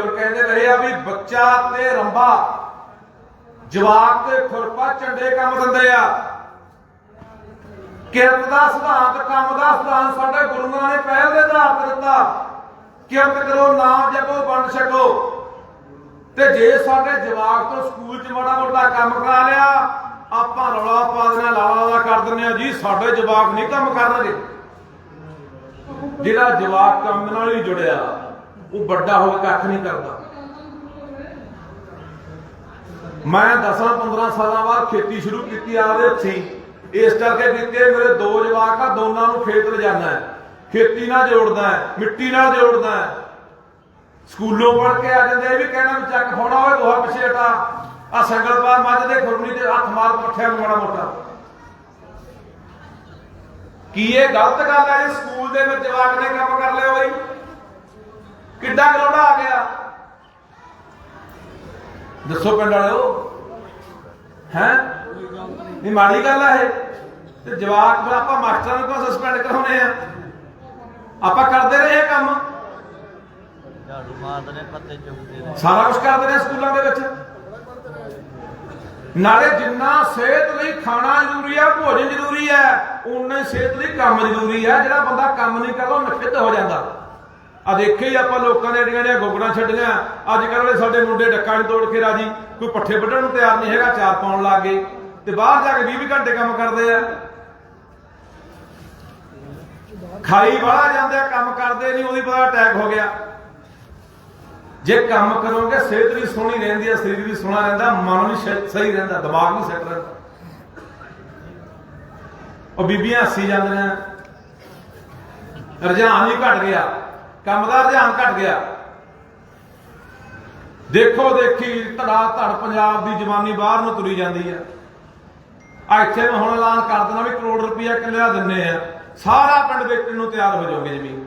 ਬਜ਼ੁਰਗ ਕਹਿੰਦੇ ਰਹੇ ਆ ਵੀ ਬੱਚਾ ਤੇ ਰੰਬਾ, ਜਵਾਕ ਤੇ ਖੁਰਪਾ ਚੰਡੇ ਕੰਮ ਦਿੰਦੇ ਆ। ਕਿਰਤ ਦਾ ਸਿਧਾਂਤ, ਕੰਮ ਦਾ ਸਿਧਾਂਤ ਸਾਡੇ ਗੁਰੂਆਂ ਨੇ ਪਹਿਲ ਦੇ ਆਧਾਰ ਤੇ ਦਿੱਤਾ। ਕਿਰਤ ਕਰੋ, ਨਾਮ ਜਪੋ ਬਣ ਛਕੋ। ਤੇ ਜੇ ਸਾਡੇ ਜਵਾਕ ਤੋਂ ਸਕੂਲ 'ਚ ਮਾੜਾ ਮੋਟਾ ਕੰਮ ਕਰਾ ਲਿਆ, ਆਪਾਂ ਰੌਲਾ ਪਾ ਦੇਣਾ ਲਾਲਾ ਦਾ ਕਰ ਦਿੰਦੇ ਆ ਜੀ, ਸਾਡੇ ਜਵਾਕ ਨਹੀਂ ਕੰਮ ਕਰਨਗੇ। ਜਿਹੜਾ ਜਵਾਕ ਕੰਮ ਨਾਲ ਹੀ ਜੁੜਿਆ। ਉਹ ਵੱਡਾ ਹੋ ਕੇ ਕੱਖ ਨਹੀਂ ਕਰਦਾ। ਮੈਂ 10-15 ਸਾਲਾਂ ਬਾਅਦ ਖੇਤੀ ਸ਼ੁਰੂ ਕੀਤੀ ਆਪਦੇ ਹੱਥੀਂ। ਇਸ ਕਰਕੇ ਕੀਤੀ ਮੇਰੇ ਦੋ ਜਵਾਕ ਆ, ਦੋਨਾਂ ਨੂੰ ਖੇਤ ਲਿਜਾਣਾ ਖੇਤੀ ਨਾਲ ਜੋੜਦਾ ਮਿੱਟੀ ਨਾਲ ਜੋੜਦਾ ਸਕੂਲੋਂ ਪੜ੍ਹ ਕੇ ਆ ਜਾਂਦੇ ਵੀ ਕਹਿਣਾ ਵੀ ਚੱਕ ਫੋੜਾ ਹੋਵੇ ਗੋਹਾ ਪਿੱਛੇ ਹਟਾ ਆ ਸੰਗਲ ਪਾ ਮੱਝ ਦੇ ਖੁਰਨੀ ਤੇ ਹੱਥ ਮਾਰ ਪੱਠਿਆਂ ਨੂੰ ਮਾੜਾ ਮੋਟਾ। ਕੀ ਇਹ ਗਲਤ ਗੱਲ ਹੈ ਜੀ? ਸਕੂਲ ਦੇ ਵਿੱਚ ਜਵਾਕ ਨੇ ਕੰਮ ਕਰ ਲਿਆ ਬਈ। ਕਿੱਡਾ ਕਰੋੜਾ ਆ ਗਿਆ? ਦੱਸੋ ਪਿੰਡ ਵਾਲਿਓ। ਹੈ? ਨਹੀਂ ਮਾੜੀ ਗੱਲ ਆ ਇਹ। ਤੇ ਜਵਾਕ ਫਿਰ ਆਪਾਂ ਮਾਸਟਰਾਂ ਨੂੰ ਕਿਉਂ ਸਸਪੈਂਡ ਕਰਾਉਨੇ ਆ? ਆਪਾਂ ਕਰਦੇ ਰਹੇ ਇਹ ਕੰਮ। ਝਾੜੂ ਮਾਰਦੇ ਨੇ ਪੱਤੇ ਚੁਗਦੇ ਨੇ। ਸਾਰਾ ਕੁਝ ਕਰਦੇ ਨੇ ਸਕੂਲਾਂ ਦੇ ਵਿੱਚ। ਨਾਲੇ ਜਿੰਨਾ ਸਿਹਤ ਲਈ ਖਾਣਾ ਜ਼ਰੂਰੀ ਆ ਭੋਜਨ ਜ਼ਰੂਰੀ ਹੈ ਉਨਾ ਹੀ ਸਿਹਤ ਲਈ ਕੰਮ ਜ਼ਰੂਰੀ ਹੈ ਜਿਹੜਾ ਬੰਦਾ ਕੰਮ ਨਹੀਂ ਕਰਦਾ ਉਹ ਨਖਿੱਧ ਹੋ ਜਾਂਦਾ। ਆ ਦੇਖੇ ਹੀ ਆਪਾਂ ਲੋਕਾਂ ਦੇ ਜਿਹੜੀਆਂ ਨੇ ਗੋਗੜਾਂ ਛੱਡੀਆਂ। ਅੱਜ ਕੱਲ੍ਹ ਵਾਲੇ ਸਾਡੇ ਮੁੰਡੇ ਡੱਕਾ ਨਹੀਂ ਤੋੜ ਕੇ ਰਾਜੀ। ਕੋਈ ਪੱਠੇ ਵੱਢਣ ਨੂੰ ਤਿਆਰ ਨਹੀਂ ਹੈਗਾ, ਚਾਰ ਪਾਉਣ ਲੱਗ ਗਏ। ਤੇ ਬਾਹਰ ਜਾ ਕੇ 20 20 ਘੰਟੇ ਕੰਮ ਕਰਦੇ ਆ। ਖਾਈ ਵਾਲਾ ਜਾਂਦੇ ਆ, ਕੰਮ ਕਰਦੇ ਨਹੀਂ, ਉਹਦੀ ਪਤਾ ਅਟੈਕ ਹੋ ਗਿਆ। ਜੇ ਕੰਮ ਕਰੋਗੇ, ਸਿਹਤ ਵੀ ਸੋਹਣੀ ਰਹਿੰਦੀ ਹੈ ਸਰੀਰ ਵੀ ਸੋਹਣਾ ਰਹਿੰਦਾ, ਮਨ ਵੀ ਸਹੀ ਰਹਿੰਦਾ, ਦਿਮਾਗ ਵੀ ਸੈੱਟ ਰਹਿੰਦਾ। ਉਹ ਬੀਬੀਆਂ ਹੱਸੀ ਜਾਂਦੀਆਂ। ਰੁਝਾਨ ਹੀ ਘਟ ਗਿਆ। ਕੰਮ ਦਾ ਰੁਝਾਨ ਘਟ ਗਿਆ। ਦੇਖੋ ਦੇਖੀ ਧੜਾ ਧੜ ਪੰਜਾਬ ਦੀ ਜਵਾਨੀ ਬਾਹਰ ਨੂੰ ਤੁਰੀ ਜਾਂਦੀ ਹੈ। ਆ ਇੱਥੇ ਮੈਂ ਹੁਣ ਐਲਾਨ ਕਰ ਦਿੰਦਾ ਵੀ ਕਰੋੜ ਰੁਪਇਆ ਕਿੱਲੇ ਦਾ ਦਿੰਨੇ ਆ। ਸਾਰਾ ਪਿੰਡ ਵੇਚਣ ਨੂੰ ਤਿਆਰ ਹੋ ਜਾਓਗੇ ਜ਼ਮੀਨ।